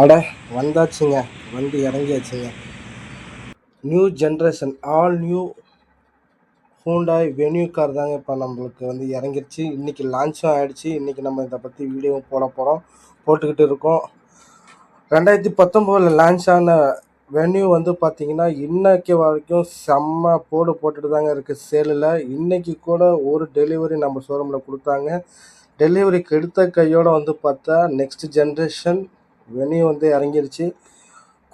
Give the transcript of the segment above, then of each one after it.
அட வந்தாச்சுங்க. வந்து இறங்கியாச்சுங்க. New generation all new Hyundai Venue car தாங்க இப்போ நம்மளுக்கு வந்து இறங்கிருச்சு. இன்றைக்கி லான்ச்சும் ஆகிடுச்சு இன்றைக்கி நம்ம இதை பற்றி வீடியோவும் போட போகிறோம் போட்டுக்கிட்டு இருக்கோம். ரெண்டாயிரத்தி பத்தொம்போதில் லான்ச் ஆன வென்யூ வந்து பார்த்தீங்கன்னா இன்னைக்கு வரைக்கும் செம்ம போடு போட்டுட்டு தாங்க இருக்குது சேலில். இன்னைக்கு கூட ஒரு டெலிவரி நம்ம ஷோரூமில் கொடுத்தாங்க. டெலிவரிக்கு எடுத்த கையோடு வந்து பார்த்தா நெக்ஸ்ட் ஜென்ரேஷன் வென்யூ வந்து இறங்கிருச்சு.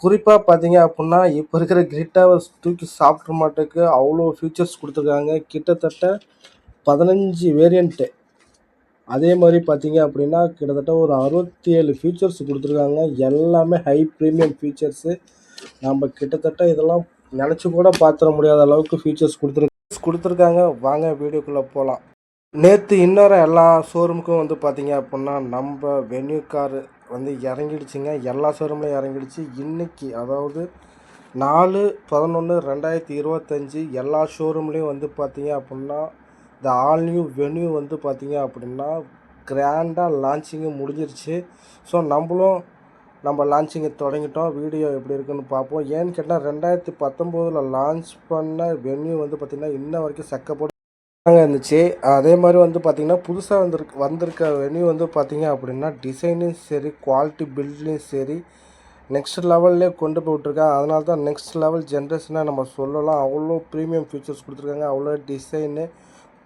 குறிப்பாக பார்த்தீங்க அப்படின்னா இப்போ இருக்கிற கிரிட்டாவை தூக்கி சாப்பிட்ற மாட்டுக்கு அவ்வளோ ஃபியூச்சர்ஸ் கொடுத்துருக்காங்க. கிட்டத்தட்ட பதினஞ்சு வேரியண்ட்டு அதே மாதிரி பார்த்தீங்க அப்படின்னா கிட்டத்தட்ட ஒரு அறுபத்தி ஏழு ஃபீச்சர்ஸ் கொடுத்துருக்காங்க. எல்லாமே ஹை ப்ரீமியம் ஃபீச்சர்ஸு நம்ம கிட்டத்தட்ட இதெல்லாம் நினச்சி கூட பார்த்துட முடியாத அளவுக்கு ஃபீச்சர்ஸ் கொடுத்துரு கொடுத்துருக்காங்க. வாங்க வீடியோக்குள்ளே போகலாம் நேற்று இன்னொரு எல்லா ஷோரூமுக்கும் வந்து பார்த்தீங்க அப்படின்னா நம்ம வென்யூ காரு வந்து இறங்கிடுச்சுங்க. எல்லா ஷோரூம்லையும் இறங்கிடுச்சு. இன்றைக்கி அதாவது நாலு பதினொன்று ரெண்டாயிரத்தி இருபத்தஞ்சி எல்லா ஷோரூம்லேயும் வந்து பார்த்தீங்க அப்படின்னா இந்த ஆல் நியூ வென்யூ வந்து பார்த்தீங்க அப்படின்னா கிராண்டாக லான்ச்சிங்கு முடிஞ்சிருச்சு. ஸோ நம்மளும் நம்ம லான்ச்சிங்கை தொடங்கிட்டோம். வீடியோ எப்படி இருக்குன்னு பார்ப்போம் ஏன்னு கேட்டால் ரெண்டாயிரத்தி பத்தொம்போதில் லான்ச் பண்ண வென்யூ வந்து பார்த்திங்கன்னா இன்ன வரைக்கும் சக்கப்போட்டு இருந்துச்சு. அதே மாதிரி வந்து பார்த்திங்கன்னா புதுசாக வந்திருக்கு வந்திருக்க வென்யூ வந்து பார்த்திங்க அப்படின்னா டிசைனும் சரி குவாலிட்டி பில்ட்லையும் சரி நெக்ஸ்ட் லெவல்லே கொண்டு போய் அதனால தான் நெக்ஸ்ட் லெவல் ஜென்ரேஷனாக நம்ம சொல்லலாம். அவ்வளோ ப்ரீமியம் ஃபீச்சர்ஸ் கொடுத்துருக்காங்க. அவ்வளோ டிசைனு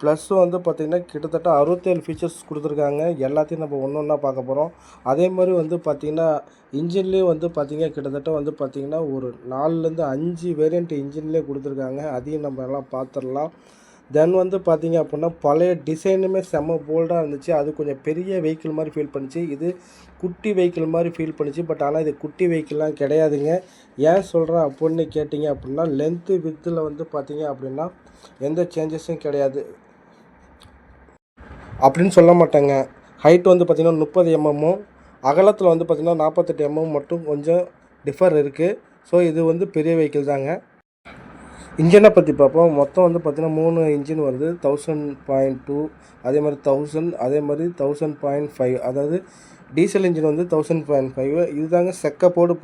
ப்ளஸ்ஸும் வந்து பார்த்திங்கன்னா கிட்டத்தட்ட அறுபத்தேழு ஃபீச்சர்ஸ் கொடுத்துருக்காங்க. எல்லாத்தையும் நம்ம ஒன்று ஒன்றா பார்க்க போகிறோம் அதே மாதிரி வந்து பார்த்திங்கன்னா இன்ஜின்லேயும் வந்து பார்த்திங்க கிட்டத்தட்ட வந்து பார்த்திங்கன்னா ஒரு நாலுலேருந்து அஞ்சு வேரியண்ட் இன்ஜின்லேயே கொடுத்துருக்காங்க. அதையும் நம்ம எல்லாம் பார்த்துடலாம். தென் வந்து பார்த்தீங்க அப்படின்னா பழைய டிசைனுமே செம்ம போல்டாக இருந்துச்சு. அது கொஞ்சம் பெரிய வெஹிக்கிள் மாதிரி ஃபீல் பண்ணுச்சு. இது குட்டி வெஹிக்கிள் மாதிரி ஃபீல் பண்ணுச்சு. பட் ஆனால் இது குட்டி வெஹிக்கிள்லாம் கிடையாதுங்க. ஏன் சொல்கிறேன் அப்படின்னு கேட்டிங்க அப்படின்னா லென்த்து வித்தில் வந்து பார்த்தீங்க அப்படின்னா எந்த சேஞ்சஸும் கிடையாது. அப்படின்னு சொல்ல மாட்டேங்க. ஹைட் வந்து பார்த்திங்கன்னா முப்பது எம்எம்மும் அகலத்தில் வந்து பார்த்திங்கன்னா நாற்பத்தெட்டு எம்எம் மட்டும் கொஞ்சம் டிஃபர் இருக்குது ஸோ இது வந்து பெரிய வெஹிக்கிள் தாங்க. இன்ஜினை பற்றி பார்ப்போம். மொத்தம் வந்து பார்த்திங்கன்னா மூணு இன்ஜின் வருது. தௌசண்ட் பாயிண்ட் டூ அதே மாதிரி தௌசண்ட் அதே மாதிரி தௌசண்ட் பாயிண்ட் ஃபைவ் அதாவது டீசல் இன்ஜின் வந்து தௌசண்ட் பாயிண்ட் ஃபைவ் இதுதாங்க செக்க போடு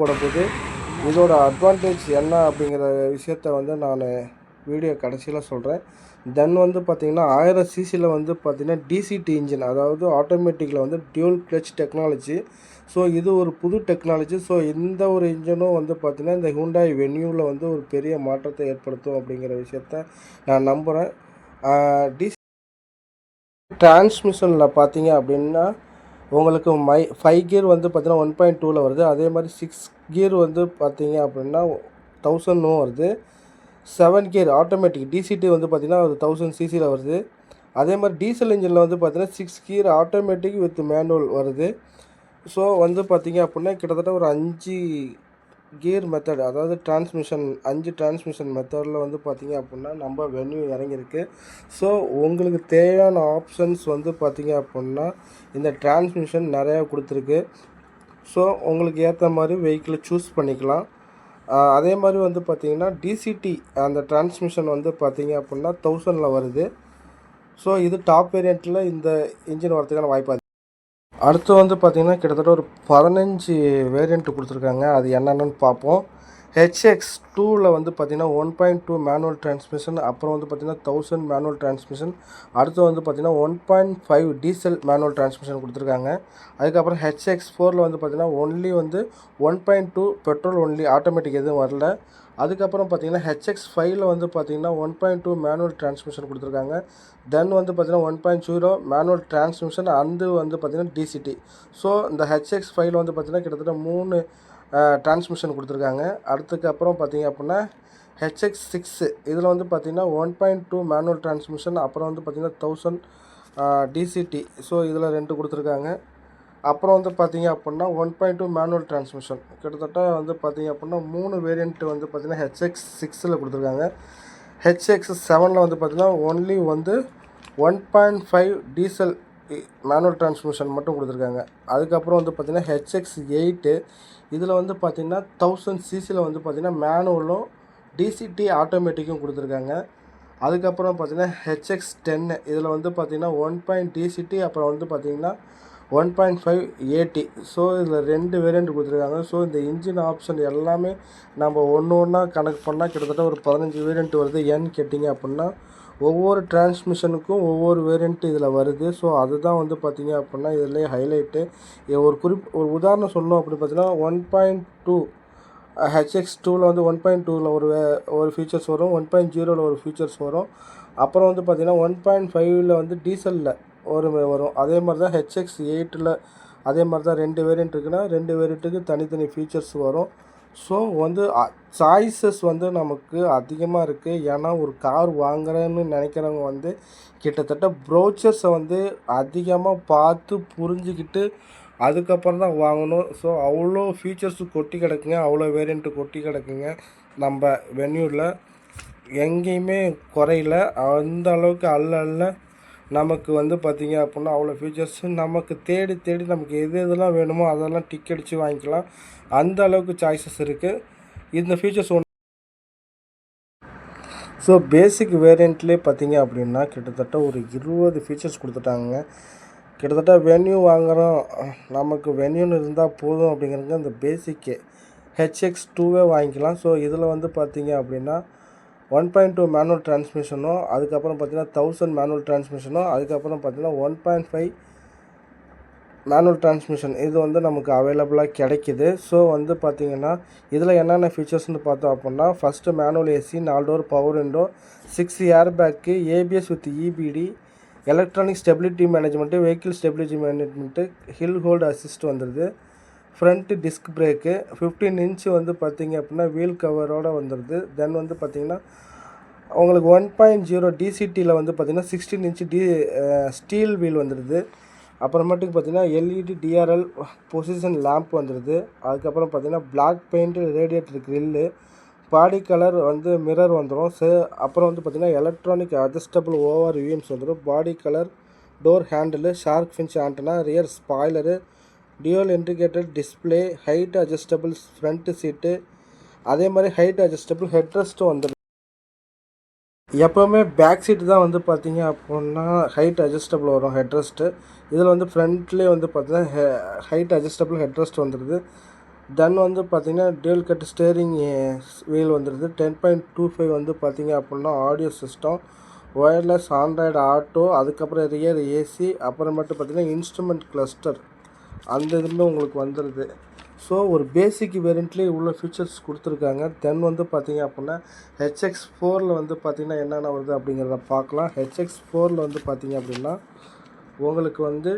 இதோட அட்வான்டேஜ் என்ன அப்படிங்கிற விஷயத்த வந்து நான் வீடியோ கடைசியில் சொல்கிறேன் தென் வந்து பார்த்திங்கன்னா ஆயிரம் சிசியில் வந்து பார்த்திங்கன்னா டிசிடி இன்ஜின் அதாவது ஆட்டோமேட்டிக்கில் வந்து டியூல் கிளச் டெக்னாலஜி ஸோ இது ஒரு புது டெக்னாலஜி ஸோ எந்த ஒரு இன்ஜினும் வந்து பார்த்திங்கன்னா இந்த ஹூண்டாய் வென்யூவில் வந்து ஒரு பெரிய மாற்றத்தை ஏற்படுத்தும் அப்படிங்கிற விஷயத்த நான் நம்புகிறேன் டி டிரான்ஸ்மிஷனில் பார்த்தீங்க அப்படின்னா உங்களுக்கு மை ஃபைவ் கியர் வந்து பார்த்திங்கன்னா ஒன் பாயிண்ட் டூவில் வருது. அதே மாதிரி சிக்ஸ் கியர் வந்து பார்த்தீங்க அப்படின்னா தௌசண்டும் வருது. செவன் கியர் ஆட்டோமேட்டிக் டிசிடி வந்து பார்த்திங்கன்னா ஒரு தௌசண்ட் சிசியில் வருது. அதே மாதிரி டீசல் இன்ஜினில் வந்து பார்த்திங்கன்னா six gear automatic with manual வருது. ஸோ வந்து பார்த்திங்க அப்படின்னா கிட்டத்தட்ட ஒரு அஞ்சு கியர் மெத்தட் அதாவது டிரான்ஸ்மிஷன் அஞ்சு டிரான்ஸ்மிஷன் மெத்தடில் வந்து பார்த்திங்க அப்படின்னா நம்ம வென்யூ இறங்கியிருக்கு ஸோ உங்களுக்கு தேவையான ஆப்ஷன்ஸ் வந்து பார்த்திங்க அப்படின்னா இந்த டிரான்ஸ்மிஷன் நிறையா கொடுத்துருக்கு. ஸோ உங்களுக்கு ஏற்ற மாதிரி வெஹிக்கிளை சூஸ் பண்ணிக்கலாம். அதே மாதிரி வந்து பார்த்திங்கன்னா டிசிடி அந்த டிரான்ஸ்மிஷன் வந்து பார்த்திங்க அப்படின்னா தௌசண்டில் வருது. ஸோ இது டாப் வேரியண்ட்டில் இந்த இன்ஜின் வரதுக்கான வாய்ப்பு அடுத்து வந்து பார்த்திங்கன்னா கிட்டத்தட்ட ஒரு பதினஞ்சு வேரியண்ட்டு கொடுத்துருக்காங்க. அது என்னென்னு பார்ப்போம். ஹெச்எக்ஸ் டூவில் வந்து பார்த்திங்கன்னா one point two manual transmission அப்புறம் வந்து பார்த்திங்கன்னா தௌசண்ட் மேனுவல் டிரான்ஸ்மிஷன் அடுத்து வந்து பார்த்திங்கன்னா one point five diesel manual transmission கொடுத்துருக்காங்க. அதுக்கப்புறம் ஹெச்எக்ஸ் ஃபோரில் வந்து பார்த்திங்கன்னா ஒன்லி வந்து one point two petrol only automatic எதுவும் வரல. அதுக்கப்புறம் பார்த்தீங்கன்னா ஹெச்எக்ஸ் ஃபைவ்ல வந்து பார்த்தீங்கன்னா one point two manual transmission கொடுத்துருக்காங்க. தென் வந்து பார்த்தீங்கன்னா one point zero manual transmission அந்து வந்து பார்த்தீங்கன்னா டிசிடி ஸோ இந்த ஹெச்எக்ஸ் ஃபைவ்ல வந்து பார்த்தீங்கன்னா கிட்டத்தட்ட மூணு டிரான்ஸ்மிஷன் கொடுத்துருக்காங்க. அடுத்துக்கு அப்புறம் பார்த்தீங்க அப்படின்னா ஹெச்எக்ஸ் சிக்ஸு இதில் வந்து பார்த்தீங்கன்னா one point two manual transmission அப்புறம் வந்து பார்த்தீங்கன்னா தௌசண்ட் டிசிடி ஸோ இதில் ரெண்டு கொடுத்துருக்காங்க. அப்புறம் வந்து பார்த்தீங்க அப்படின்னா one point two manual transmission கிட்டத்தட்ட வந்து பார்த்தீங்க அப்படின்னா மூணு வேரியண்ட் வந்து பார்த்தீங்கன்னா ஹெச்எக்ஸ் சிக்ஸில் கொடுத்துருக்காங்க. ஹெச்எக்ஸ் செவனில் வந்து பார்த்தீங்கன்னா ஒன்லி வந்து one point five diesel manual transmission மட்டும் கொடுத்துருக்காங்க. அதுக்கப்புறம் வந்து பார்த்திங்கன்னா ஹெச்எக்ஸ் எயிட்டு இதில் வந்து பார்த்திங்கன்னா தௌசண்ட் சிசியில் வந்து பார்த்திங்கன்னா மேனுவலும் டிசிடி ஆட்டோமேட்டிக்கும் கொடுத்துருக்காங்க. அதுக்கப்புறம் பார்த்திங்கன்னா ஹெச்எக்ஸ் டென்னு இதில் வந்து பார்த்திங்கன்னா ஒன் பாயிண்ட் டிசிடி அப்புறம் வந்து பார்த்திங்கன்னா one point five AT so இதில் ரெண்டு வேரியண்ட் கொடுத்துருக்காங்க. ஸோ இந்த இன்ஜின் ஆப்ஷன் எல்லாமே நம்ம ஒன்று ஒன்றா கணக்கு பண்ணால் கிட்டத்தட்ட ஒரு பதினஞ்சு வேரியண்ட் வருது. ஏன்னு கேட்டிங்க அப்படின்னா ஒவ்வொரு டிரான்ஸ்மிஷனுக்கும் ஒவ்வொரு வேரியண்ட் இதில் வருது. ஸோ அதுதான் வந்து பார்த்திங்க அப்படின்னா இதில் ஹைலைட்டு ஒரு குறிப் ஒரு உதாரணம் சொன்னோம் அப்படின்னு பார்த்தீங்கன்னா ஒன் பாயிண்ட் டூ ஹெச்எக்ஸ் டூவில் வந்து ஒன் பாயிண்ட் டூவில் ஒரு ஒரு ஃபீச்சர்ஸ் வரும். ஒன் பாயிண்ட் ஜீரோவில் ஒரு ஃபீச்சர்ஸ் வரும். அப்புறம் வந்து பார்த்திங்கன்னா ஒன் பாயிண்ட் ஃபைவ்ல வந்து டீசலில் ஒரு வரும். அதே மாதிரி தான் ஹெச்எக்ஸ் எயிட்டில் அதே மாதிரி தான் ரெண்டு வேரியண்ட் இருக்குன்னா ரெண்டு வேரியண்ட்டுக்கு தனித்தனி ஃபீச்சர்ஸ் வரும். ஸோ வந்து சாய்ஸஸ் வந்து நமக்கு அதிகமாக இருக்குது ஏன்னா ஒரு கார் வாங்குறேன்னு நினைக்கிறவங்க வந்து கிட்டத்தட்ட ப்ரோச்சர்ஸை வந்து அதிகமாக பார்த்து புரிஞ்சுக்கிட்டு அதுக்கப்புறம் தான் வாங்கணும். ஸோ அவ்வளோ ஃபீச்சர்ஸு கொட்டி கிடக்குங்க. அவ்வளோ வேரியண்ட்டு கொட்டி கிடக்குங்க. நம்ம வென்யூவில் எங்கேயுமே குறையில. அந்த அளவுக்கு அல்ல அல்ல. நமக்கு வந்து பார்த்திங்க அப்படின்னா அவ்வளோ ஃபீச்சர்ஸ் நமக்கு தேடி தேடி நமக்கு எது எதெல்லாம் வேணுமோ அதெல்லாம் டிக் அடித்து வாங்கிக்கலாம். அந்த அளவுக்கு சாய்ஸஸ் இருக்குது இந்த ஃபியூச்சர்ஸ் ஒன்று ஸோ பேசிக் வேரியண்ட்லேயே பார்த்தீங்க அப்படின்னா கிட்டத்தட்ட ஒரு இருபது ஃபீச்சர்ஸ் கொடுத்துட்டாங்க. கிட்டத்தட்ட வென்யூ வாங்குகிறோம் நமக்கு வென்யூன்னு இருந்தால் போதும் அப்படிங்கிறது அந்த பேசிக்கே ஹெச்எக்ஸ் டூவே வாங்கிக்கலாம். ஸோ இதில் வந்து பார்த்திங்க அப்படின்னா ஒன் பாயிண்ட் டூ மேனுவல் டிரான்ஸ்மிஷனும் அதுக்கப்புறம் பார்த்தீங்கன்னா தௌசண்ட் மேனுவல் டிரான்ஸ்மிஷனும் அதுக்கப்புறம் பார்த்தீங்கன்னா one point five manual transmission இது வந்து நமக்கு அவைலபிளாக கிடைக்கிது. ஸோ வந்து பார்த்திங்கன்னா இதில் என்னென்ன ஃபீச்சர்ஸ்னு பார்த்தோம் அப்படின்னா ஃபஸ்ட்டு மேனுவல் ஏசி நாலு door power window six airbag ABS with EBD electronic stability management vehicle stability management hill hold assist வந்துடுது front disc brake fifteen inch வந்து பார்த்தீங்க அப்படின்னா வீல் கவரோடு வந்துடுது தென் வந்து பார்த்திங்கன்னா உங்களுக்கு ஒன் பாயிண்ட் ஜீரோ டிசிடியில் வந்து பார்த்திங்கன்னா sixteen inch the steel wheel வந்துடுது அப்புறமேட்டுக்கு பார்த்தீங்கன்னா எல்இடி டிஆர்எல் பொசிஷன் லேம்ப் வந்துடுது அதுக்கப்புறம் பார்த்தீங்கன்னா black paint radiator grill body colour வந்து மிரர் வந்துடும் சே அப்புறம் வந்து பார்த்திங்கன்னா எலக்ட்ரானிக் அட்ஜஸ்டபிள் ஓவர் விஎம்ஸ் வந்துடும் body colour door handle shark fins antenna rear spoiler dual indicated display height adjustable front seat அதே மாதிரி ஹைட் அட்ஜஸ்டபிள் ஹெட்ரெஸ்ட்டும் வந்துடும் எப்போவுமே பேக் சீட்டு தான் வந்து பார்த்தீங்க அப்படின்னா ஹைட் அட்ஜஸ்டபிள் வரும் ஹெட்ரெஸ்ட்டு இதில் வந்து ஃப்ரண்ட்லேயே வந்து பார்த்தீங்கன்னா ஹைட் அட்ஜஸ்டபிள் ஹெட்ரெஸ்ட் வந்துடுது தென் வந்து பார்த்திங்கன்னா டேல் கட் ஸ்டேரிங் வீல் வந்துடுது டென் பாயிண்ட் டூ ஃபைவ் வந்து பார்த்தீங்க அப்படின்னா audio system wireless Android Auto அதுக்கப்புறம் ரியர் ஏசி அப்புறமேட்டு பார்த்தீங்கன்னா இன்ஸ்ட்ருமெண்ட் கிளஸ்டர் அந்த இதுவுமே உங்களுக்கு வந்துடுது ஸோ ஒரு பேசிக் வேரியண்ட்லேயே இவ்வளோ ஃபீச்சர்ஸ் கொடுத்துருக்காங்க. தென் வந்து பார்த்தீங்க அப்படின்னா ஹெச்எக்ஸ் ஃபோரில் வந்து பார்த்திங்கன்னா என்னென்ன வருது அப்படிங்கிறத பார்க்கலாம் ஹெச்எக்ஸ் ஃபோரில் வந்து பார்த்தீங்க அப்படின்னா உங்களுக்கு வந்து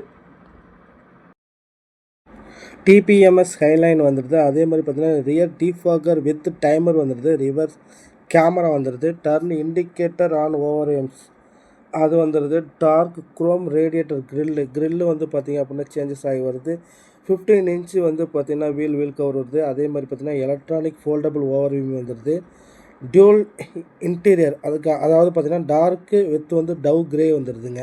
டிபிஎம்எஸ் ஹைலைன் வந்துடுது அதே மாதிரி பார்த்தீங்கன்னா ரியர் டிஃபாகர் வித் டைமர் வந்துடுது ரிவர்ஸ் கேமரா வந்துடுது turn indicator on ORVMs அது வந்துடுது dark chrome radiator grill grill வந்து பார்த்தீங்க அப்படின்னா சேஞ்சஸ் ஆகி வருது. ஃபிஃப்டீன் இன்ச்சு வந்து பார்த்திங்கன்னா வீல் வீல் கவர் வருது. அதே மாதிரி பார்த்தீங்கன்னா எலக்ட்ரானிக் ஃபோல்டபுள் ஓவர் வியூ வந்துடுது டியூல் இன்டீரியர் அதுக்கு அதாவது பார்த்திங்கன்னா டார்க்கு வித் வந்து டவ் கிரே வந்துடுதுங்க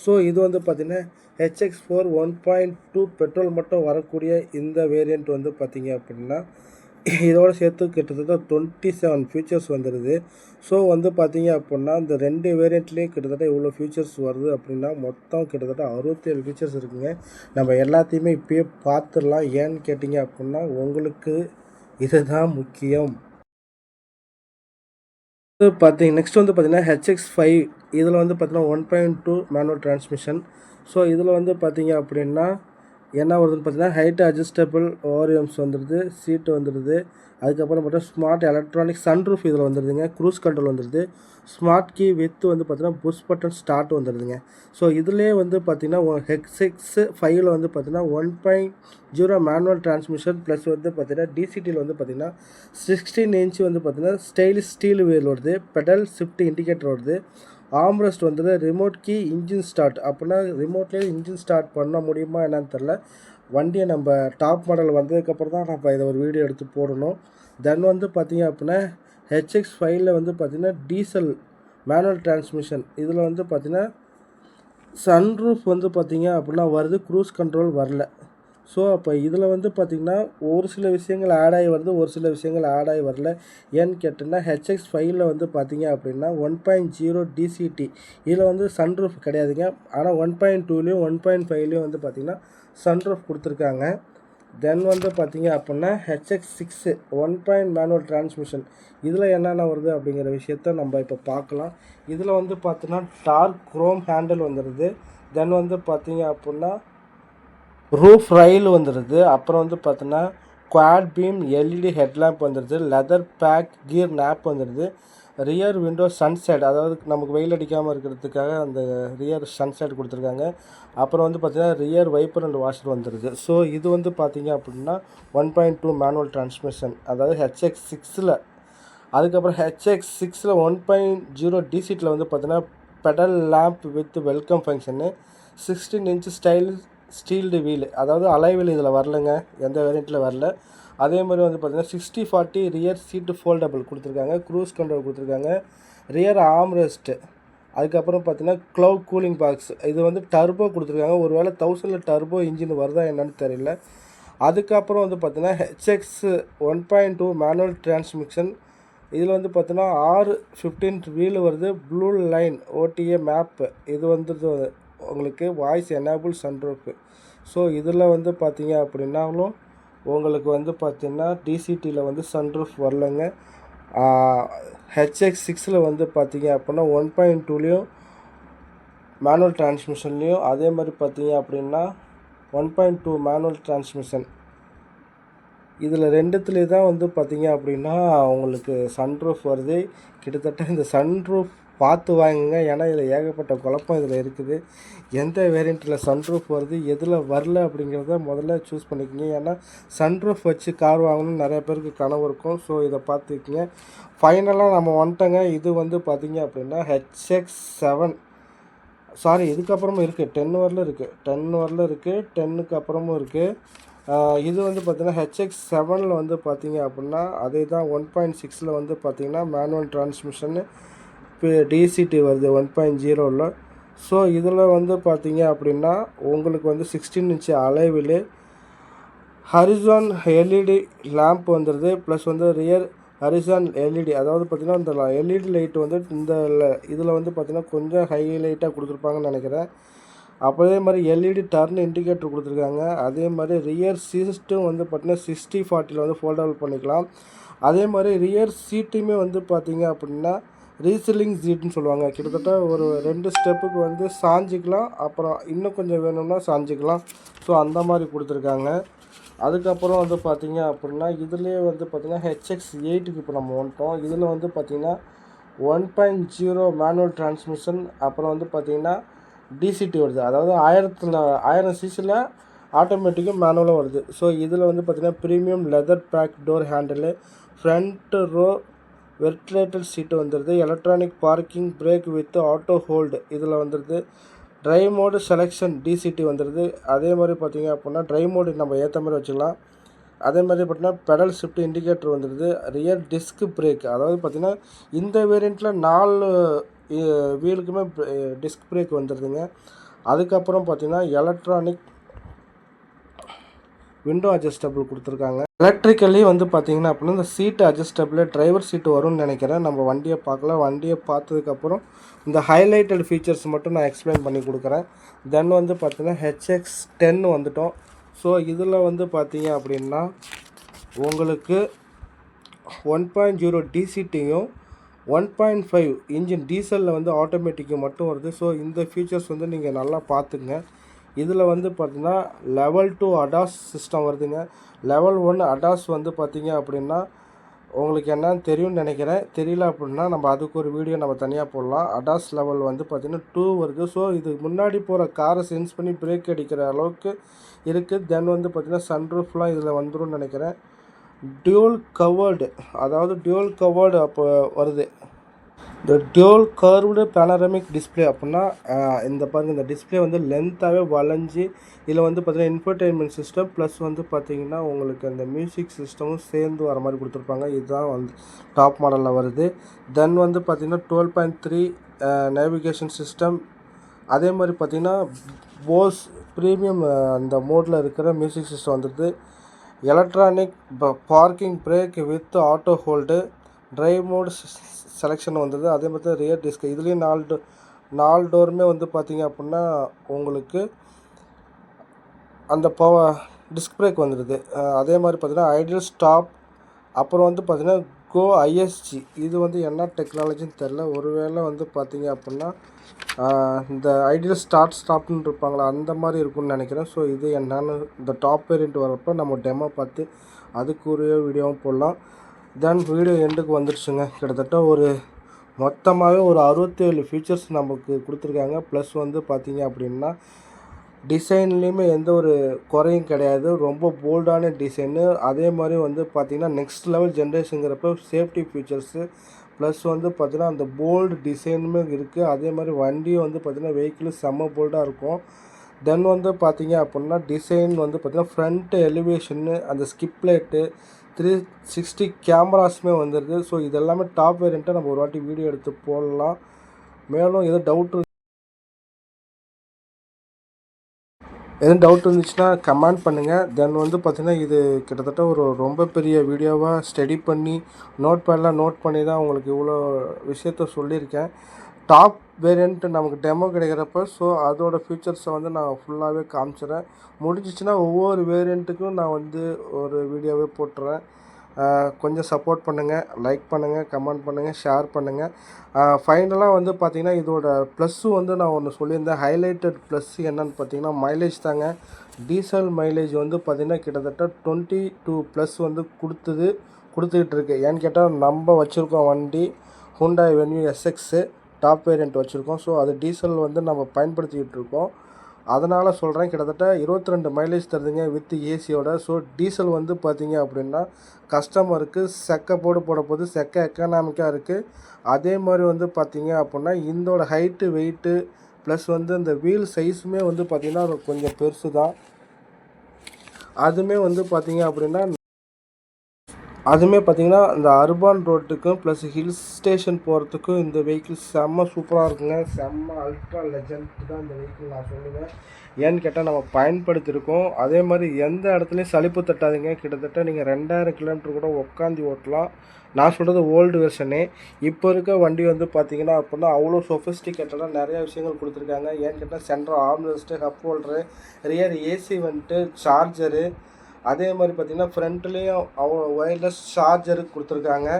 ஸோ இது வந்து பார்த்திங்கன்னா HX four one point two petrol மட்டும் வரக்கூடிய இந்த வேரியண்ட் வந்து பார்த்திங்க அப்படின்னா இதோடு சேர்த்து கிட்டத்தட்ட டுவெண்ட்டி செவன் ஃபியூச்சர்ஸ் வந்துடுது ஸோ வந்து பார்த்தீங்க அப்படின்னா இந்த ரெண்டு வேரியண்ட்லேயும் கிட்டத்தட்ட இவ்வளோ ஃபியூச்சர்ஸ் வருது அப்படின்னா மொத்தம் கிட்டத்தட்ட அறுபத்தேழு ஃபியூச்சர்ஸ் இருக்குங்க. நம்ம எல்லாத்தையுமே இப்போயே பார்த்துடலாம் ஏன்னு கேட்டிங்க அப்படின்னா உங்களுக்கு இதுதான் முக்கியம். பார்த்தீங்க நெக்ஸ்ட் வந்து பார்த்தீங்கன்னா ஹெச்எக்ஸ் ஃபைவ் இதில் வந்து பார்த்தீங்கன்னா one point two manual transmission so இதில் வந்து பார்த்தீங்க அப்படின்னா என்ன வருதுன்னு பார்த்தீங்கன்னா ஹைட் அட்ஜஸ்டபிள் ஓரியம்ஸ் வந்துடுது சீட்டு வந்துடுது அதுக்கப்புறம் பார்த்தா ஸ்மார்ட் எலக்ட்ரானிக் சன்ரூஃப் இதில் வந்துடுதுங்க க்ரூஸ் கண்ட்ரோல் வந்துடுது ஸ்மார்ட் கீ வித்து வந்து பார்த்தீங்கன்னா புஷ் பட்டன் ஸ்டார்ட் வந்துடுதுங்க ஸோ இதுலேயே வந்து பார்த்தீங்கன்னா ஹெக்ஸிக்ஸ் ஃபைவ்ல வந்து பார்த்தீங்கன்னா one point zero manual transmission plus வந்து பார்த்தீங்கன்னா டிசிடியில் வந்து பார்த்தீங்கன்னா சிக்ஸ்டீன் இன்ச் வந்து பார்த்தீங்கன்னா ஸ்டைலிஷ் ஸ்டீல் வீல் வருது பெடல் ஷிஃப்ட் இண்டிகேட்டர் வருது. ஆம்ரெஸ்ட் வந்தது. ரிமோட் கீ இன்ஜின் ஸ்டார்ட் அப்படின்னா ரிமோட்லேயே இன்ஜின் ஸ்டார்ட் பண்ண முடியுமா என்னன்னு தெரில வண்டியை நம்ம டாப் மாடல் வந்ததுக்கப்புறம் தான் நம்ம இதை ஒரு வீடியோ எடுத்து போடணும். தென் வந்து பார்த்திங்க அப்படின்னா ஹெச்எக்ஸ் ஃபைவ்ல வந்து பார்த்தீங்கன்னா டீசல் மேனுவல் டிரான்ஸ்மிஷன் இதில் வந்து பார்த்திங்கன்னா சன்ரூஃப் வந்து பார்த்திங்க அப்படின்னா வருது. க்ரூஸ் கண்ட்ரோல் வரல. ஸோ அப்போ இதில் வந்து பார்த்திங்கன்னா ஒரு சில விஷயங்கள் ஆட் ஆகி வருது ஒரு சில விஷயங்கள் ஆட் ஆகி வரல. ஏன்னு கேட்டிங்கன்னா ஹெச்எக்ஸ் ஃபைவ்ல வந்து பார்த்திங்க அப்படின்னா ஒன் பாயிண்ட் ஜீரோ டிசிடி இதில் வந்து சன்ரூஃப் கிடையாதுங்க. ஆனால் ஒன் பாயிண்ட் டூலேயும் ஒன் பாயிண்ட் ஃபைவ்லேயும் வந்து பார்த்திங்கன்னா சன்ரூஃப் கொடுத்துருக்காங்க. தென் வந்து பார்த்திங்க அப்படின்னா HX six one point manual transmission இதில் என்னென்ன வருது அப்படிங்கிற விஷயத்த நம்ம இப்போ பார்க்கலாம் இதில் வந்து பார்த்தீங்கன்னா டார்க் குரோம் ஹேண்டில் வந்துடுது தென் வந்து பார்த்தீங்க அப்படின்னா ரூஃப் ரயில் வந்துடுது அப்புறம் வந்து பார்த்தோன்னா குவாட் பீம் எல்இடி ஹெட்லாம்ப் வந்துடுது லெதர் பேக் கியர் நேப் வந்துடுது ரியர் விண்டோ சன்செட் அதாவது நமக்கு வெயில் அடிக்காமல் இருக்கிறதுக்காக அந்த ரியர் சன்செட் கொடுத்துருக்காங்க. அப்புறம் வந்து பார்த்திங்கன்னா ரியர் வைப்பர் அண்ட் வாஷர் வந்துடுது ஸோ இது வந்து பார்த்திங்க அப்படின்னா one point two manual transmission அதாவது ஹெச்எக்ஸ் சிக்ஸில் அதுக்கப்புறம் ஹெச்எக்ஸ் சிக்ஸில் ஒன் பாயிண்ட் ஜீரோ டிசிட்டில் வந்து பார்த்திங்கன்னா puddle lamp with welcome function sixteen inch style steeled wheel. அதாவது அலைவில் இதில் வரலங்க. எந்த வேரியண்ட்டில் வரல. அதே மாதிரி வந்து பார்த்தீங்கன்னா sixty forty rear seat foldable கொடுத்துருக்காங்க. க்ரூஸ் கண்ட்ரோல் கொடுத்துருக்காங்க. ரியர் ஆம்ரெஸ்ட்டு அதுக்கப்புறம் பார்த்தீங்கன்னா க்ளவ் கூலிங் பாக்ஸ் இது வந்து டர்போ கொடுத்துருக்காங்க. ஒரு வேளை தௌசண்டில் டர்போ இன்ஜின் வருதா என்னன்னு தெரியல. அதுக்கப்புறம் வந்து பார்த்தீங்கன்னா HX one point two manual transmission இதில் வந்து பார்த்தீங்கன்னா ஆறு ஃபிஃப்டீன் வீல் வருது. ப்ளூ லைன் ஓடிஏ மேப்பு இது வந்து உங்களுக்கு வாய்ஸ் எனேபிள் சன்ரூஃபு ஸோ இதில் வந்து பார்த்தீங்க அப்படின்னாலும் உங்களுக்கு வந்து பார்த்தீங்கன்னா டிசிடியில் வந்து சன்ரூஃப் வரலங்க. ஹெச்எக்ஸ் சிக்ஸில் வந்து பார்த்தீங்க அப்படின்னா ஒன் பாயிண்ட் டூலேயும் மேனுவல் டிரான்ஸ்மிஷன்லேயும் அதே மாதிரி பார்த்தீங்க அப்படின்னா one point two manual transmission இதில் ரெண்டுத்துலேயே தான் வந்து பார்த்தீங்க அப்படின்னா உங்களுக்கு சன்ரூஃப் வருது. கிட்டத்தட்ட இந்த சன்ரூஃப் பார்த்து வாங்குங்க. ஏன்னா இதில் ஏகப்பட்ட குழப்பம் இதில் இருக்குது. எந்த வேரியண்ட்டில் சன்ரூஃப் வருது எதில் வரல அப்படிங்கிறத முதல்ல சூஸ் பண்ணிக்கோங்க. ஏன்னா சன்ரூஃப் வச்சு கார் வாங்கணும்னு நிறைய பேருக்கு கனவு இருக்கும். ஸோ இதை பார்த்துக்கிங்க. ஃபைனலாக நம்ம வந்துட்டோங்க. இது வந்து பார்த்திங்க அப்படின்னா ஹெச்எக்ஸ் செவன் சாரி இதுக்கப்புறமும் இருக்குது டென் வரல இருக்குது டென் வரல இருக்குது டென்னுக்கு அப்புறமும் இருக்குது இது வந்து பார்த்திங்கன்னா ஹெச்எக்ஸ் செவனில் வந்து பார்த்திங்க அப்படின்னா அதே தான் ஒன் பாயிண்ட் சிக்ஸில் வந்து பார்த்திங்கன்னா மேனுவல் டிரான்ஸ்மிஷன்னு இப்போ டிசிடி வருது ஒன் பாயிண்ட் ஜீரோவில் ஸோ இதில் வந்து பார்த்தீங்க அப்படின்னா உங்களுக்கு வந்து sixteen inch alloy wheel horizon LED lamp வந்துடுது ப்ளஸ் வந்து ரியர் ஹரிசான் எல்இடி அதாவது பார்த்திங்கன்னா இந்த எல்இடி லைட் வந்து இந்த இதில் வந்து பார்த்திங்கன்னா கொஞ்சம் ஹைலைட்டாக கொடுத்துருப்பாங்கன்னு நினைக்கிறேன். அதே மாதிரி எல்இடி டர்ன் இண்டிகேட்டர் கொடுத்துருக்காங்க. அதே மாதிரி ரியர் சீஸ்ட்டும் வந்து பார்த்திங்கன்னா சிக்ஸ்டி ஃபார்ட்டியில் வந்து ஃபோல்டபுள் பண்ணிக்கலாம். அதே மாதிரி ரியர் சீட்டுமே வந்து பார்த்திங்க அப்படின்னா ரீசிலிங் சீட்டுன்னு சொல்லுவாங்க. கிட்டத்தட்ட ஒரு ரெண்டு ஸ்டெப்புக்கு வந்து சாஞ்சிக்கலாம். அப்புறம் இன்னும் கொஞ்சம் வேணும்னா சாஞ்சிக்கலாம். ஸோ அந்த மாதிரி கொடுத்துருக்காங்க. அதுக்கப்புறம் வந்து பார்த்திங்க அப்படின்னா இதுலேயே வந்து பார்த்திங்கன்னா ஹெச்எக்ஸ் எயிட்டுக்கு இப்போ நம்ம வந்துட்டோம். இதில் வந்து பார்த்திங்கன்னா one point zero manual transmission அப்புறம் வந்து பார்த்திங்கன்னா டிசிடி வருது. அதாவது ஆயிரத்தில் ஆயிரம் சிசியில் ஆட்டோமேட்டிக்காக மேனுவலாக வருது. ஸோ இதில் வந்து பார்த்திங்கன்னா premium leather back door handle front row ventilator seat வந்துடுது electronic parking brake with auto hold இதில் வந்துடுது ட்ரைவ் மோடு செலெக்ஷன் டிசிடி வந்துடுது அதே மாதிரி பார்த்திங்க அப்படின்னா ட்ரைவ் மோடு நம்ம ஏற்ற மாதிரி வச்சுக்கலாம். அதே மாதிரி பார்த்தீங்கன்னா பெடல் ஷிஃப்ட் இண்டிகேட்டர் வந்துடுது ரியர் டிஸ்க் பிரேக் அதாவது பார்த்திங்கன்னா இந்த வேரியண்ட்டில் நாலு வீலுக்குமே டிஸ்க் பிரேக் வந்துடுதுங்க அதுக்கப்புறம் பார்த்திங்கன்னா எலக்ட்ரானிக் விண்டோ அட்ஜஸ்டபிள் கொடுத்துருக்காங்க. எலக்ட்ரிக்கலி வந்து பார்த்தீங்கன்னா அப்படின்னா இந்த சீட்டு அட்ஜஸ்டபிள் டிரைவர் சீட்டு வரும்னு நினைக்கிறேன். நம்ம வண்டியை பார்க்கலாம் வண்டியை பார்த்ததுக்கப்புறம் இந்த ஹைலைட்டட் ஃபீச்சர்ஸ் மட்டும் நான் எக்ஸ்பிளைன் பண்ணி கொடுக்குறேன். தென் வந்து பார்த்தீங்கன்னா ஹெச்எக்ஸ் டென் வந்துட்டோம். ஸோ இதில் வந்து பார்த்தீங்க அப்படின்னா உங்களுக்கு ஒன் பாயிண்ட் ஜீரோ டிசிட்டியும் ஒன் பாயிண்ட் ஃபைவ் இன்ஜின் டீசலில் வந்து ஆட்டோமேட்டிக்கு மட்டும் வருது. ஸோ இந்த ஃபீச்சர்ஸ் வந்து நீங்கள் நல்லா பார்த்துங்க. இதில் வந்து பார்த்திங்கன்னா லெவல் டூ அடாஸ் சிஸ்டம் வருதுங்க. லெவல் ஒன் அடாஸ் வந்து பார்த்தீங்க அப்படின்னா உங்களுக்கு என்னன்னு தெரியும்னு நினைக்கிறேன். தெரியல அப்படின்னா நம்ம அதுக்கு ஒரு வீடியோ நம்ம தனியாக போடலாம். அடாஸ் லெவல் வந்து பார்த்திங்கன்னா டூ வருது. ஸோ இதுக்கு முன்னாடி போகிற காரை சென்ஸ் பண்ணி பிரேக் அடிக்கிற அளவுக்கு இருக்குது தென் வந்து பார்த்திங்கன்னா சன்ரூஃப்லாம் இதில் வந்துரும்னு நினைக்கிறேன். டியூல் கவர்டு அதாவது டியூல் கவர்டு அப்போ வருது. இந்த டியூல் கர்வ்டு பேனரமிக் டிஸ்பிளே அப்படின்னா இந்த பாருங்கள் இந்த டிஸ்பிளே வந்து லென்த்தாகவே வளைஞ்சி இதில் வந்து பார்த்திங்கன்னா இன்ஃபர்டைன்மெண்ட் சிஸ்டம் ப்ளஸ் வந்து பார்த்திங்கன்னா உங்களுக்கு அந்த மியூசிக் சிஸ்டமும் சேர்ந்து வர மாதிரி கொடுத்துருப்பாங்க. இதுதான் வந்து டாப் மாடலில் வருது. தென் வந்து பார்த்திங்கன்னா twelve point three navigation system அதே மாதிரி பார்த்திங்கன்னா போஸ் ப்ரீமியம் அந்த மோடில் இருக்கிற மியூசிக் சிஸ்டம் வந்துடுது electronic parking brake with auto hold drive mode selection வந்தது. அதே மாதிரி தான் ரியர் டிஸ்க் இதுலேயும் நாலு டோ நாலு டோருமே வந்து பார்த்திங்க அப்படின்னா உங்களுக்கு அந்த பவர் டிஸ்க் பிரேக் வந்துடுது அதே மாதிரி பார்த்தீங்கன்னா ஐடியல் ஸ்டாப் அப்புறம் வந்து பார்த்தீங்கன்னா கோ ஐஎஸ்ஜி இது வந்து என்ன டெக்னாலஜின்னு தெரில ஒருவேளை வந்து பார்த்தீங்க அப்படின்னா இந்த ஐடியல் ஸ்டார்ட் ஸ்டாப்னு இருப்பாங்களா அந்த மாதிரி இருக்கும்னு நினைக்கிறேன். ஸோ இது என்னன்னு இந்த டாப் பேரின்ட்டு வரப்போ நம்ம டெமோ பார்த்து அதுக்குரிய வீடியோவும் போடலாம். தென் வீடியோ எண்டுக்கு வந்துடுச்சுங்க கிட்டத்தட்ட ஒரு மொத்தமாகவே ஒரு அறுபத்தேழு ஃபீச்சர்ஸ் நமக்கு கொடுத்துருக்காங்க. ப்ளஸ் வந்து பார்த்திங்க அப்படின்னா டிசைன்லேயுமே எந்த ஒரு குறையும் கிடையாது. ரொம்ப போல்டான டிசைனு அதே மாதிரி வந்து பார்த்திங்கன்னா நெக்ஸ்ட் லெவல் ஜென்ரேஷனுங்கிறப்ப சேஃப்டி ஃபீச்சர்ஸு ப்ளஸ் வந்து பார்த்திங்கன்னா அந்த போல்டு டிசைனுமே இருக்குது அதே மாதிரி வண்டியும் வந்து பார்த்திங்கன்னா வெஹிக்கிள் செம்ம போல்டாக இருக்கும். தென் வந்து பார்த்திங்க அப்படின்னா டிசைன் வந்து பார்த்திங்கன்னா ஃப்ரண்ட் எலிவேஷன்னு அந்த ஸ்கிப் லைட்டு த்ரீ சிக்ஸ்டி கேமராஸுமே வந்துடுது ஸோ இதெல்லாமே டாப் வேரியண்ட்டாக நம்ம ஒரு வாட்டி வீடியோ எடுத்து போடலாம். மேலும் எதுவும் டவுட் எதுவும் டவுட் இருந்துச்சுன்னா கமெண்ட் பண்ணுங்கள் தென் வந்து பார்த்திங்கன்னா இது கிட்டத்தட்ட ஒரு ரொம்ப பெரிய வீடியோவாக ஸ்டடி பண்ணி நோட் பேட்லாம் நோட் பண்ணி தான் உங்களுக்கு இவ்வளோ விஷயத்த சொல்லியிருக்கேன். டாப் வேரியண்ட் நமக்கு டெமோ கிடைக்கிறப்ப ஸோ அதோட ஃபியூச்சர்ஸை வந்து நான் ஃபுல்லாகவே காமிச்சிடுறேன் முடிஞ்சிச்சுன்னா ஒவ்வொரு வேரியண்ட்டுக்கும் நான் வந்து ஒரு வீடியோவே போட்டுறேன். கொஞ்சம் சப்போர்ட் பண்ணுங்கள் லைக் பண்ணுங்கள் கமெண்ட் பண்ணுங்கள் ஷேர் பண்ணுங்கள் ஃபைனலாக வந்து பார்த்திங்கன்னா இதோட ப்ளஸ்ஸு வந்து நான் ஒன்று சொல்லியிருந்தேன். ஹைலைட்டட் ப்ளஸ் என்னன்னு பார்த்தீங்கன்னா மைலேஜ் தாங்க. டீசல் மைலேஜ் வந்து பார்த்திங்கன்னா கிட்டத்தட்ட டுவெண்ட்டி டூ ப்ளஸ் வந்து கொடுத்தது கொடுத்துக்கிட்டு இருக்கு. ஏன்னு கேட்டால் நம்ம வச்சுருக்கோம் வண்டி Hyundai Venue SX top variant வச்சுருக்கோம். ஸோ அது டீசல் வந்து நம்ம பயன்படுத்திக்கிட்டு இருக்கோம். அதனால் சொல்கிறேன் கிட்டத்தட்ட இருபத்தி ரெண்டு மைலேஜ் தருதுங்க வித் ஏசியோட ஸோ டீசல் வந்து பார்த்தீங்க அப்படின்னா கஸ்டமருக்கு செக்க போடு போட போது செக்க எக்கனாமிக்காக இருக்குது அதே மாதிரி வந்து பார்த்தீங்க அப்படின்னா இதோட ஹைட்டு வெயிட்டு ப்ளஸ் வந்து இந்த வீல் சைஸுமே வந்து பார்த்திங்கன்னா கொஞ்சம் பெருசு தான் அதுவுமே வந்து பார்த்தீங்க அப்படின்னா அதுவுமே பார்த்தீங்கன்னா இந்த அர்பான் ரோட்டுக்கும் ப்ளஸ் ஹில் ஸ்டேஷன் போகிறதுக்கும் இந்த வெஹிக்கிள் செம்ம சூப்பராக இருக்குங்க. செம்ம அல்ட்ரா லெஜண்ட் தான் இந்த வெஹிக்கிள் நான் சொல்லுவேன். ஏன்னு கேட்டால் நம்ம பயன்படுத்தியிருக்கோம் அதே மாதிரி எந்த இடத்துலையும் சலிப்பு தட்டாதீங்க. கிட்டத்தட்ட நீங்கள் ரெண்டாயிரம் கிலோமீட்டர் கூட உட்காந்து ஓட்டலாம். நான் சொல்கிறது ஓல்டு வெர்ஷனே இப்போ இருக்க வண்டி வந்து பார்த்தீங்கன்னா அப்படின்னா அவ்வளோ சொஃபிஸ்டிகேட்டடாக நிறைய விஷயங்கள் கொடுத்துருக்காங்க. ஏன்னு கேட்டால் central armrest hub holder rear AC வந்துட்டு சார்ஜரு அதே மாதிரி பார்த்திங்கன்னா ஃப்ரண்ட்லேயும் அவங்க ஒயர்லெஸ் சார்ஜர் கொடுத்துருக்காங்க.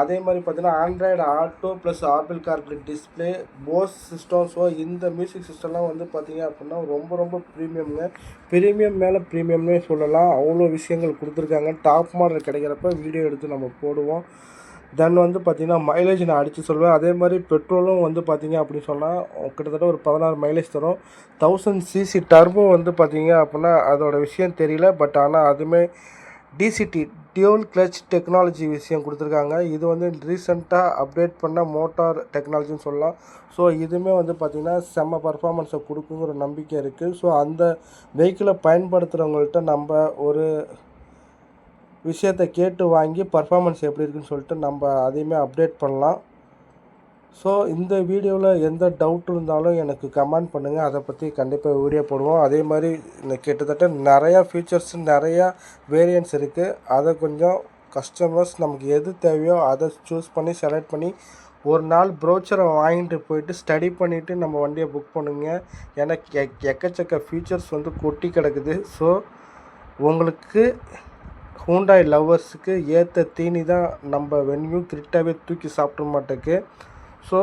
அதே மாதிரி பார்த்தீங்கன்னா Android Auto plus Apple CarPlay display Bose system so இந்த மியூசிக் சிஸ்டம்லாம் வந்து பார்த்தீங்க அப்படின்னா ரொம்ப ரொம்ப ப்ரீமியம்ங்க ப்ரீமியம் மேலே ப்ரீமியம்னே சொல்லலாம். அவ்வளோ விஷயங்கள் கொடுத்துருக்காங்க. டாப் மாடல் கிடைக்கிறப்ப வீடியோ எடுத்து நம்ம போடுவோம். தென் வந்து பார்த்திங்கன்னா மைலேஜ் நான் அடித்து சொல்வேன். அதே மாதிரி பெட்ரோலும் வந்து பார்த்திங்க அப்படின்னு சொன்னால் கிட்டத்தட்ட ஒரு பதினாறு மைலேஜ் தரும். தௌசண்ட் சிசி டர்போ வந்து பார்த்திங்க அப்படின்னா அதோட விஷயம் தெரியல. பட் ஆனால் அதுவுமே டிசிடி டியூல் கிளச் டெக்னாலஜி விஷயம் கொடுத்துருக்காங்க. இது வந்து ரீசெண்டாக அப்டேட் பண்ண மோட்டார் டெக்னாலஜின்னு சொல்லலாம். ஸோ இதுவுமே வந்து பார்த்திங்கன்னா செம்ம பர்ஃபார்மன்ஸை கொடுக்குங்கிற நம்பிக்கை இருக்குது ஸோ அந்த வெஹிக்கிளை பயன்படுத்துகிறவங்கள்ட்ட நம்ம ஒரு விஷயத்தை கேட்டு வாங்கி பர்ஃபார்மன்ஸ் எப்படி இருக்குன்னு சொல்லிட்டு நம்ம அதையுமே அப்டேட் பண்ணலாம். ஸோ இந்த வீடியோவில் எந்த டவுட் இருந்தாலும் எனக்கு கமெண்ட் பண்ணுங்கள் அதை பற்றி கண்டிப்பாக வீடியோ போடுவோம். அதே மாதிரி கிட்டத்தட்ட நிறையா ஃபீச்சர்ஸ் நிறையா வேரியன்ட்ஸ் இருக்குது அதை கொஞ்சம் கஸ்டமர்ஸ் நமக்கு எது தேவையோ அதை சூஸ் பண்ணி செலக்ட் பண்ணி ஒரு நாள் ப்ரோச்சரை வாங்கிட்டு போயிட்டு ஸ்டடி பண்ணிவிட்டு நம்ம வண்டியை புக் பண்ணுங்க. ஏன்னா எக் எக்கச்சக்க ஃபீச்சர்ஸ் வந்து கொட்டி கிடக்குது. ஸோ உங்களுக்கு ஹூண்டாய் லவ்வர்ஸுக்கு ஏற்ற தீனி தான் நம்ம வென்யூ கிரிட்டாவே தூக்கி சாப்பிட மாட்டேக்கு. ஸோ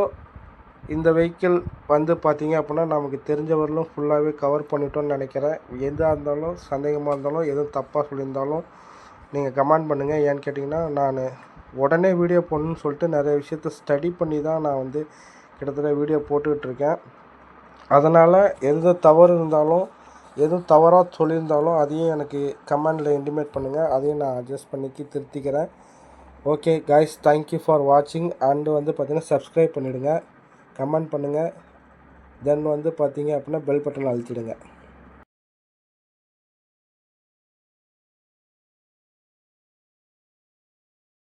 இந்த வெஹிக்கிள் வந்து பார்த்தீங்க அப்படின்னா நமக்கு தெரிஞ்சவர்களும் ஃபுல்லாகவே கவர் பண்ணிட்டோம்னு நினைக்கிறேன். எதாக இருந்தாலும் சந்தேகமாக இருந்தாலும் எதுவும் தப்பாக சொல்லியிருந்தாலும் நீங்கள் கமெண்ட் பண்ணுங்கள் ஏன்னு கேட்டிங்கன்னா நான் உடனே வீடியோ போடணும்னு சொல்லிட்டு நிறைய விஷயத்த ஸ்டடி பண்ணி தான் நான் வந்து கிட்டத்தட்ட வீடியோ போட்டுக்கிட்டு இருக்கேன். அதனால் எந்த தவறு இருந்தாலும் எதுவும் தவறாக சொல்லியிருந்தாலும் அதையும் எனக்கு கமெண்டில் இன்டிமேட் பண்ணுங்கள் அதையும் நான் அட்ஜஸ்ட் பண்ணிக்கி திருத்திக்கிறேன். Okay guys thank you for வாட்சிங் அண்டு வந்து பார்த்திங்கன்னா சப்ஸ்கிரைப் பண்ணிவிடுங்க கமெண்ட் பண்ணுங்கள் தென் வந்து பார்த்தீங்க அப்படின்னா பெல் பட்டன் அழுத்திடுங்க.